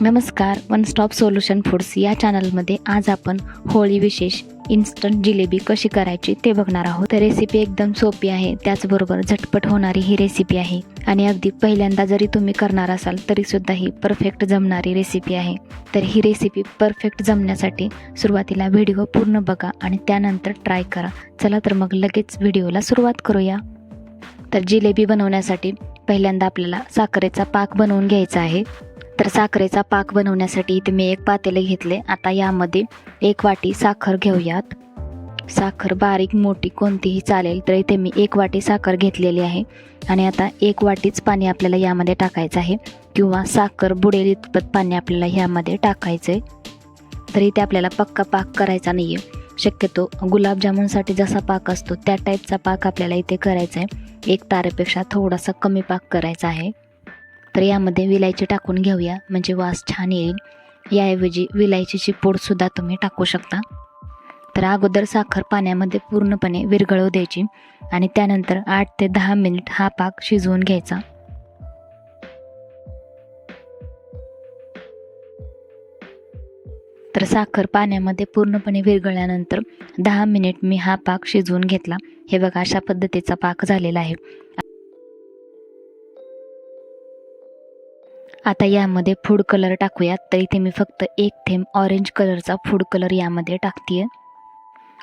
नमस्कार one stop solution foods या चॅनलमध्ये आज आपण होळी विशेष इन्स्टंट जिलेबी कशी करायची ते बघणार आहोत. तर रेसिपी एकदम सोपी आहे त्याचबरोबर झटपट होणारी ही रेसिपी आहे. आणि अगदी पहिल्यांदा जरी तुम्ही करणार असाल तरीसुद्धा ही परफेक्ट जमणारी रेसिपी आहे. तर ही रेसिपी परफेक्ट जमण्यासाठी सुरुवातीला व्हिडिओ पूर्ण बघा आणि त्यानंतर ट्राय करा. चला तर मग लगेच व्हिडिओला सुरुवात करूया. तर जिलेबी बनवण्यासाठी पहिल्यांदा आपल्याला साखरेचा पाक बनवून घ्यायचा आहे. तर साखरेचा पाक बनवण्यासाठी इथे मी एक पातेले घेतले. आता यामध्ये एक वाटी साखर घेऊयात. साखर बारीक मोठी कोणतीही चालेल तर इथे मी एक वाटी साखर घेतलेली आहे. आणि आता एक वाटीच पाणी आपल्याला यामध्ये टाकायचं आहे. किंवा साखर बुडेल इतपत पाणी आपल्याला ह्यामध्ये टाकायचं आहे तर इथे आपल्याला पक्का पाक करायचा नाही आहे शक्यतो गुलाबजामुनसाठी जसा पाक असतो त्या टाईपचा पाक आपल्याला इथे करायचा आहे एक तारेपेक्षा थोडासा कमी पाक करायचा आहे. तर यामध्ये विलायची टाकून घेऊया. म्हणजे वास छान येईल. याऐवजी विलायचीची पूडसुद्धा तुम्ही टाकू शकता. तर अगोदर साखर पाण्यामध्ये पूर्णपणे विरघळू द्यायची. आणि त्यानंतर आठ ते दहा मिनिट हा पाक शिजवून घ्यायचा. तर साखर पाण्यामध्ये पूर्णपणे विरघळल्यानंतर दहा मिनिट मी हा पाक शिजवून घेतला. हे बघा अशा पद्धतीचा पाक झालेला आहे. आता यामध्ये फूड कलर टाकूयात. तर इथे मी फक्त एक थेंब ऑरेंज कलरचा फूड कलर यामध्ये टाकते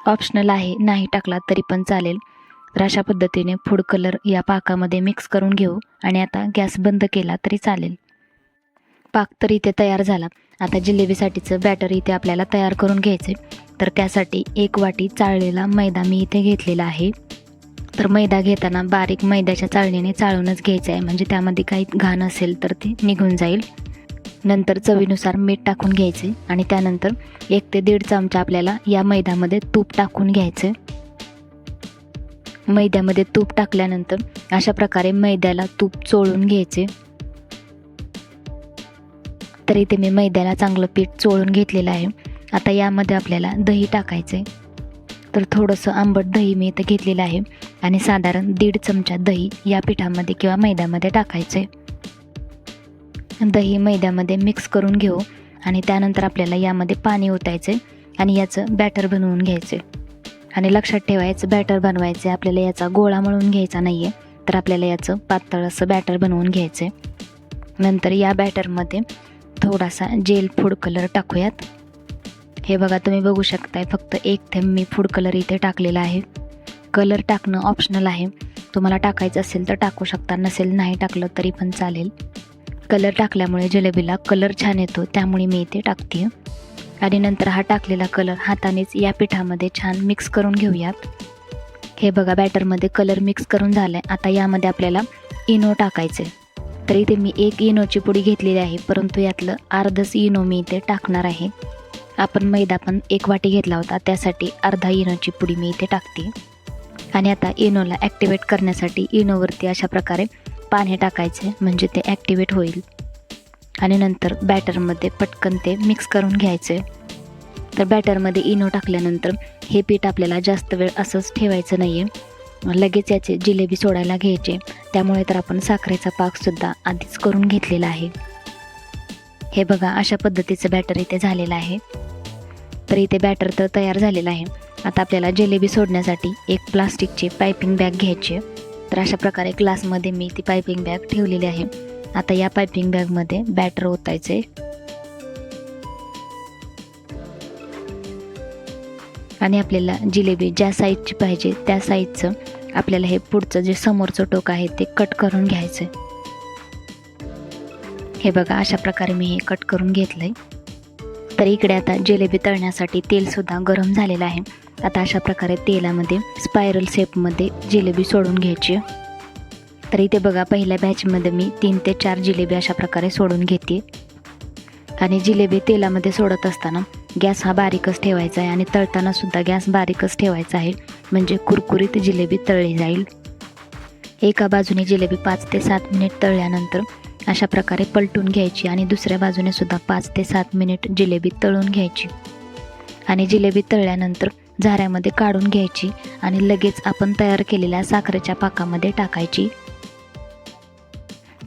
ऑप्शनल आहे नाही टाकला तरी पण चालेल. तर अशा पद्धतीने फूड कलर या पाकामध्ये मिक्स करून घेऊ आणि आता गॅस बंद केला तरी चालेल. पाक तर इथे तयार झाला. आता जिलेबीसाठीचं बॅटर इथे आपल्याला तयार करून घ्यायचे तर त्यासाठी एक वाटी चाळलेला मैदा मी इथे घेतलेला आहे. तर मैदा घेताना बारीक मैद्याच्या चाळणीने चाळूनच घ्यायचं आहे म्हणजे त्यामध्ये काही घाण असेल तर ते निघून जाईल. नंतर चवीनुसार मीठ टाकून घ्यायचे आणि त्यानंतर एक ते दीड चमचा आपल्याला या मैद्यामध्ये तूप टाकून घ्यायचे मैद्यामध्ये तूप टाकल्यानंतर अशा प्रकारे मैद्याला तूप चोळून घ्यायचे तर इथे मी मैद्याला चांगलं पीठ चोळून घेतलेलं आहे. आता यामध्ये आपल्याला दही टाकायचं आहे तर थोडंसं आंबट दही मी इथं घेतलेलं आहे आणि साधारण दीड चमचा दही या पिठामध्ये किंवा मैद्यामध्ये टाकायचं आहे दही मैद्यामध्ये मिक्स करून घेऊ आणि त्यानंतर आपल्याला यामध्ये पाणी ओतायचं आहे आणि याचं बॅटर बनवून घ्यायचं आहे आणि लक्षात ठेवायचं बॅटर बनवायचं आहे आपल्याला याचा गोळा मळून घ्यायचा नाही आहे तर आपल्याला याचं पातळ असं बॅटर बनवून घ्यायचं आहे नंतर या बॅटरमध्ये थोडासा जेल फूड कलर टाकूयात. हे बघा तुम्ही बघू शकताय फक्त एक थेंब मी फूड कलर इथे टाकलेला आहे. कलर टाकणं ऑप्शनल आहे. तुम्हाला टाकायचं असेल तर टाकू शकता नसेल नाही टाकलं तरी पण चालेल. कलर टाकल्यामुळे जिलेबीला कलर छान येतो त्यामुळे मी इथे टाकते. आणि नंतर हा टाकलेला कलर हातानेच या पिठामध्ये छान मिक्स करून घेऊयात. हे बघा बॅटरमध्ये कलर मिक्स करून झालं आहे आता यामध्ये आपल्याला इनो टाकायचे तर इथे मी एक इनोची पुडी घेतलेली आहे परंतु यातलं अर्धच इनो मी इथे टाकणार आहे. आपण मैदा पण एक वाटी घेतला होता. त्यासाठी अर्धा इनोची पुडी मी इथे टाकते. आणि आता इनोला ॲक्टिवेट करण्यासाठी इनोवरती अशा प्रकारे पाणी टाकायचे म्हणजे ते ॲक्टिवेट होईल. आणि नंतर बॅटरमध्ये पटकन ते मिक्स करून घ्यायचे. तर बॅटरमध्ये इनो टाकल्यानंतर हे पीठ आपल्याला जास्त वेळ असंच ठेवायचं नाही आहे लगेच याचे जिलेबी सोडायला घ्यायचे. त्यामुळे तर आपण साखरेचा पाकसुद्धा आधीच करून घेतलेला आहे. हे बघा अशा पद्धतीचं बॅटर इथे झालेलं आहे. तर इथे बॅटर तर तयार झालेलं आहे. आता आपल्याला जिलेबी सोडण्यासाठी एक प्लास्टिकची पायपिंग बॅग घ्यायची आहे. तर अशा प्रकारे ग्लासमध्ये मी ती पायपिंग बॅग ठेवलेली आहे. आता या पायपिंग बॅगमध्ये बॅटर ओतायचे आणि आपल्याला जिलेबी ज्या साईजची पाहिजे त्या साईजचं आपल्याला हे पुढचं जे समोरचं टोक आहे ते कट करून घ्यायचं हे बघा अशा प्रकारे मी हे कट करून घेतलं आहे तर इकडे आता जिलेबी तळण्यासाठी तेलसुद्धा गरम झालेलं आहे. आता अशा प्रकारे तेलामध्ये स्पायरल शेपमध्ये जिलेबी सोडून घ्यायची. तर इथे बघा पहिल्या बॅचमध्ये मी तीन ते चार जिलेबी अशा प्रकारे सोडून घेते. आणि जिलेबी तेलामध्ये सोडत असताना गॅस हा बारीकच ठेवायचा आहे आणि तळतानासुद्धा गॅस बारीकच ठेवायचा आहे. म्हणजे कुरकुरीत जिलेबी तळली जाईल. एका बाजूने जिलेबी पाच ते सात मिनिट तळल्यानंतर अशा प्रकारे पलटून घ्यायची आणि दुसऱ्या बाजूने सुद्धा पाच ते सात मिनिट जिलेबी तळून घ्यायची. आणि जिलेबी तळल्यानंतर झाऱ्यामध्ये काढून घ्यायची आणि लगेच आपण तयार केलेल्या साखरेच्या पाकामध्ये टाकायची.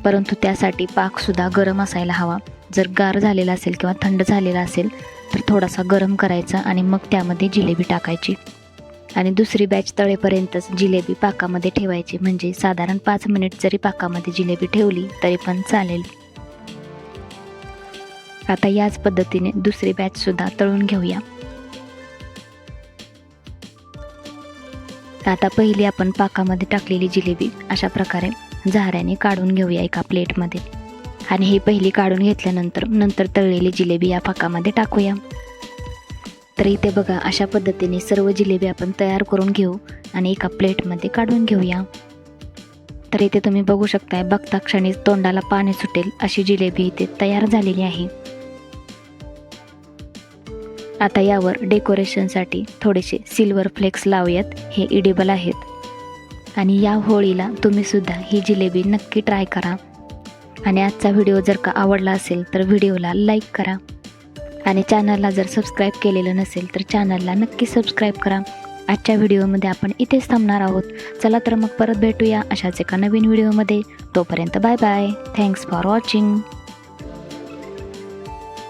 परंतु त्यासाठी पाकसुद्धा गरम असायला हवा. जर गार झालेला असेल किंवा थंड झालेला असेल तर थोडासा गरम करायचा आणि मग त्यामध्ये जिलेबी टाकायची. आणि दुसरी बॅच तळेपर्यंतच जिलेबी पाकामध्ये ठेवायची. म्हणजे साधारण पाच मिनिट जरी पाकामध्ये जिलेबी ठेवली तरी पण चालेल. आता याच पद्धतीने दुसरी बॅचसुद्धा तळून घेऊया. आता पहिली आपण पाकामध्ये टाकलेली जिलेबी अशा प्रकारे झाऱ्याने काढून घेऊया एका प्लेटमध्ये. आणि ही पहिली काढून घेतल्यानंतर नंतर तळलेली जिलेबी या पाकामध्ये टाकूया. तर इथे बघा अशा पद्धतीने सर्व जिलेबी आपण तयार करून घेऊ आणि एका प्लेटमध्ये काढून घेऊया. तर इथे तुम्ही बघू शकताय बघता क्षणी तोंडाला पाणी सुटेल अशी जिलेबी इथे तयार झालेली आहे. आता यावर डेकोरेशनसाठी थोडेसे सिल्वर फ्लेक्स लावूयात हे इडेबल आहेत. आणि या होळीला तुम्ही सुद्धा ही जिलेबी नक्की ट्राय करा. आणि आजचा व्हिडिओ जर का आवडला असेल तर व्हिडिओला लाईक करा. आणि चॅनलला जर सबस्क्राईब केलेलं नसेल तर चॅनलला नक्की सबस्क्राईब करा. आजच्या व्हिडिओमध्ये आपण इथेच थांबणार आहोत. चला तर मग परत भेटूया अशाच एका नवीन व्हिडिओमध्ये. तोपर्यंत bye bye thanks for watching